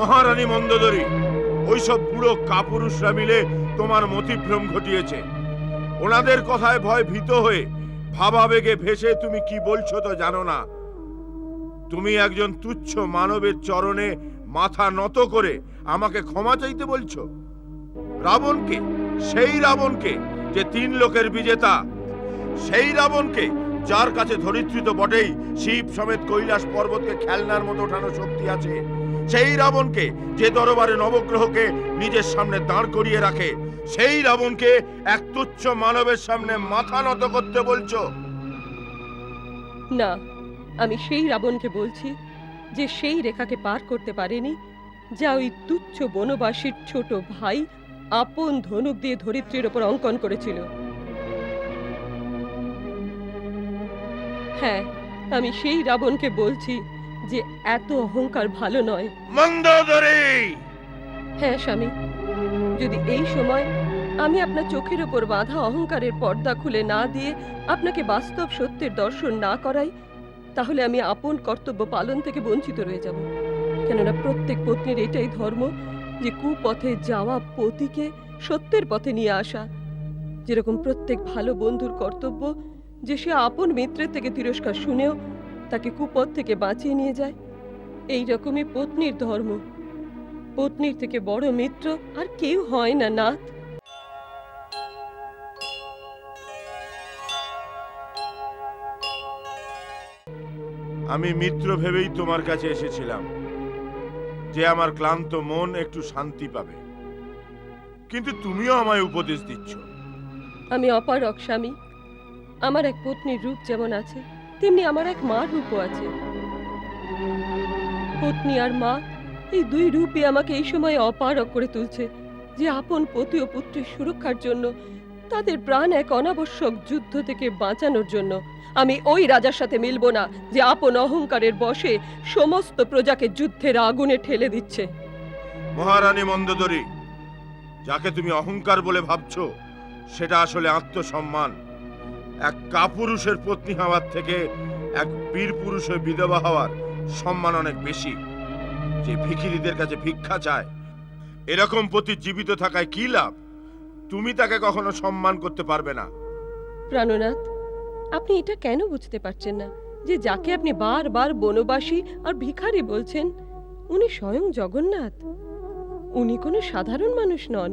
মহারানী মন্দোদরী, ওইসব বুড়ো কাপুরুষরা মিলে তোমার মতিভ্রম ঘটিয়েছে। ওনাদের কথায় ভয় ভীত হয়ে ভাবাবেগে ভেসে তুমি কি বলছো তো জানো না। তুমি একজন তুচ্ছ মানবের চরণে মাথা নত করে আমাকে ক্ষমা চাইতে বলছো? রাবণকে, সেই রাবণকে যে তিন লোকের বিজেতা, সেই রাবণকে যার কাছে ধরিত্রী তো বটেই, শিব সমেত কৈলাস পর্বতকে খেলনার মতো ওঠানো শক্তি আছে সেই রাবণকে যে দরবারে নবগ্রহকে নিজের সামনে দাঁড় করিয়ে রাখে, সেই রাবণকে এক তুচ্ছ মানবের সামনে মাথা নত করতে বলছো? না, আমি সেই রাবণকে বলছি যে সেই রেখাকে পার করতে পারেনি, যা ওই তুচ্ছ বনবাসীর ছোট ভাই আপন ধনুক দিয়ে ধরিত্রীর ওপর অঙ্কন করেছিল। হ্যাঁ আমি সেই রাবণকে বলছি যে এত অহংকার ভালো নয়। মন্দোদরী হ্যাঁ স্বামী। যদি এই সময় আমি আপনার চোখের ওপর বাঁধা অহংকারের পর্দা খুলে না দিয়ে আপনাকে বাস্তব সত্যের দর্শন না করাই তাহলে আমি আপন কর্তব্য পালন থেকে বঞ্চিত রয়ে যাব। কেননা প্রত্যেক পত্নীর এটাই ধর্ম যে কুপথে যাওয়া পতিকে সত্যের পথে নিয়ে আসা। যেরকম প্রত্যেক ভালো বন্ধুর কর্তব্য যে সে আপন মিত্রের থেকে তিরস্কার শুনেও তাকে কুপথ থেকে বাঁচিয়ে নিয়ে যায়। এই রকমই পত্নীর ধর্ম। পত্নীর থেকে বড় মিত্র আর কেউ হয় না নাথ। আমি মিত্র ভেবেই তোমার কাছে এসেছিলাম যে আমার ক্লান্ত মন একটু শান্তি পাবে। কিন্তু তুমিও আমায় উপদেশ দিচ্ছ। আমি অপারক স্বামী। আমার এক পত্নীর রূপ যেমন আছে তেমনি আমার এক মা রূপও আছে। পত্নী আর মা, এই দুই রূপই আমাকে এই সময় অপারক করে তুলছে যে আপন পতি ও পুত্রের সুরক্ষার জন্য, তাদের প্রাণ এক অনাবশ্যক যুদ্ধ থেকে বাঁচানোর জন্য আমি ওই রাজার সাথে মিলব না যে আপন অহংকারের বশে সমস্ত প্রজাকে যুদ্ধের আগুনে ঠেলে দিচ্ছে। মহারানী মন্দোদরী, যাকে তুমি অহংকার বলে ভাবছ, সেটা আসলে আত্মসম্মান। এক কাপুরুষের পত্নী হওয়ার থেকে এক বীর পুরুষের বিধবা হওয়ার সম্মান অনেক বেশি। যে ভিখিরিদের কাছে ভিক্ষা চায়, এরকম পতি জীবিত থাকায় কি লাভ? তুমি তাকে কখনো সম্মান করতে পারবে না। প্রাণনাথ, আপনি এটা কেন বুঝতে পারছেন না? যে যাকে আপনি বারবার বনবাসী আর ভিখারি বলছেন, উনি স্বয়ং জগন্নাথ। উনি কোনো সাধারণ মানুষ নন।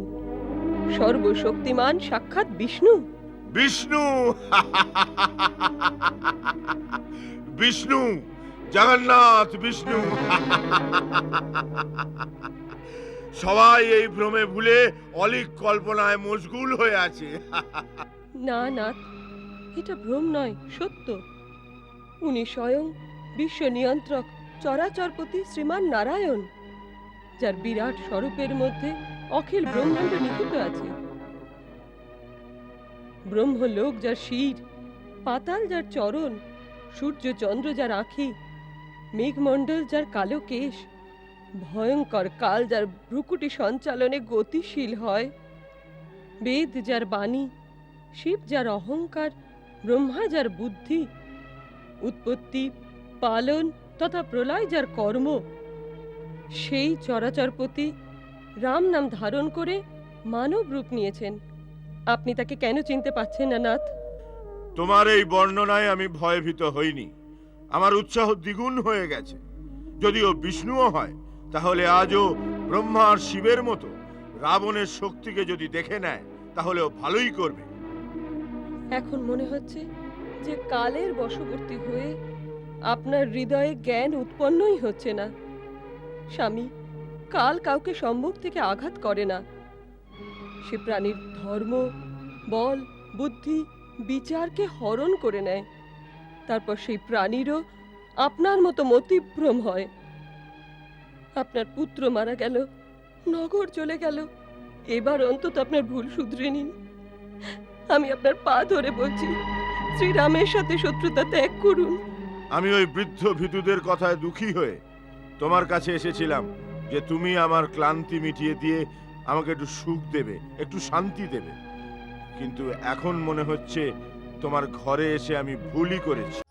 সর্বশক্তিমান সাক্ষাৎ বিষ্ণু। বিষ্ণু। বিষ্ণু, জগন্নাথ বিষ্ণু। সবাই এই ভ্রমে ভুলে অলিক কল্পনায় মশগুল হয়ে আছে। না নাথ এটা ভ্রম নয়, সত্য। উনি স্বয়ং বিশ্ব নিয়ন্ত্রক চরাচরপতি শ্রীমান নারায়ণ, যার বিরাট স্বরূপের মধ্যে অখিল ব্রহ্মাণ্ড নিহিত আছে। ব্রহ্মলোক যার শির, পাতাল যার চরণ, সূর্য চন্দ্র যার আঁখি, মেঘমণ্ডল যার কালো কেশ, ভয়ঙ্কর কাল যার ভ্রুকুটি সঞ্চালনে গতিশীল হয়। বেদ যার বাণী, শিব যার অহংকার, ব্রহ্মা যার বুদ্ধি, উৎপত্তি, পালন তথা প্রলয় যার কর্ম। সেই চরাচরপতি রাম নাম ধারণ করে মানব রূপ নিয়েছেন। আপনি তাকে কেন চিনতে পাচ্ছেন না নাথ? তোমার এই বর্ণনায় আমি ভয়ভীত হইনি। আমার উৎসাহ দ্বিগুণ হয়ে গেছে। যদিও বিষ্ণুও হয় তাহলে আজও ব্রহ্মা আর শিবের মতো রাবণের শক্তিকে যদি দেখে নেয় তাহলেও ভালোই করবে। এখন মনে হচ্ছে যে কালের বশবর্তী হয়ে আপনার হৃদয়ে জ্ঞান উৎপন্নই হচ্ছে না। স্বামী কাল কাউকে সম্মুখ থেকে আঘাত করে না। সে প্রাণীর ধর্ম বল, বুদ্ধি, বিচারকে হরণ করে নেয়। তারপর সেই প্রাণীরও আপনার মতো মতিভ্রম হয়। আপনার পুত্র মারা গেল, নগর চলে গেল। এবার অন্তত আপনার ভুল শুধরে নিন। আমি আপনার পা ধরে বলছি, শ্রীরামের সাথে শত্রুতা ত্যাগ করুন। আমি ওই বৃদ্ধ ভিতুদের কথায় দুঃখী হয়ে তোমার কাছে এসেছিলাম যে তুমি আমার ক্লান্তি মিটিয়ে দিয়ে আমাকে একটু সুখ দেবে, একটু শান্তি দেবে। কিন্তু এখন মনে হচ্ছে তোমার ঘরে এসে আমি ভুলই করেছি।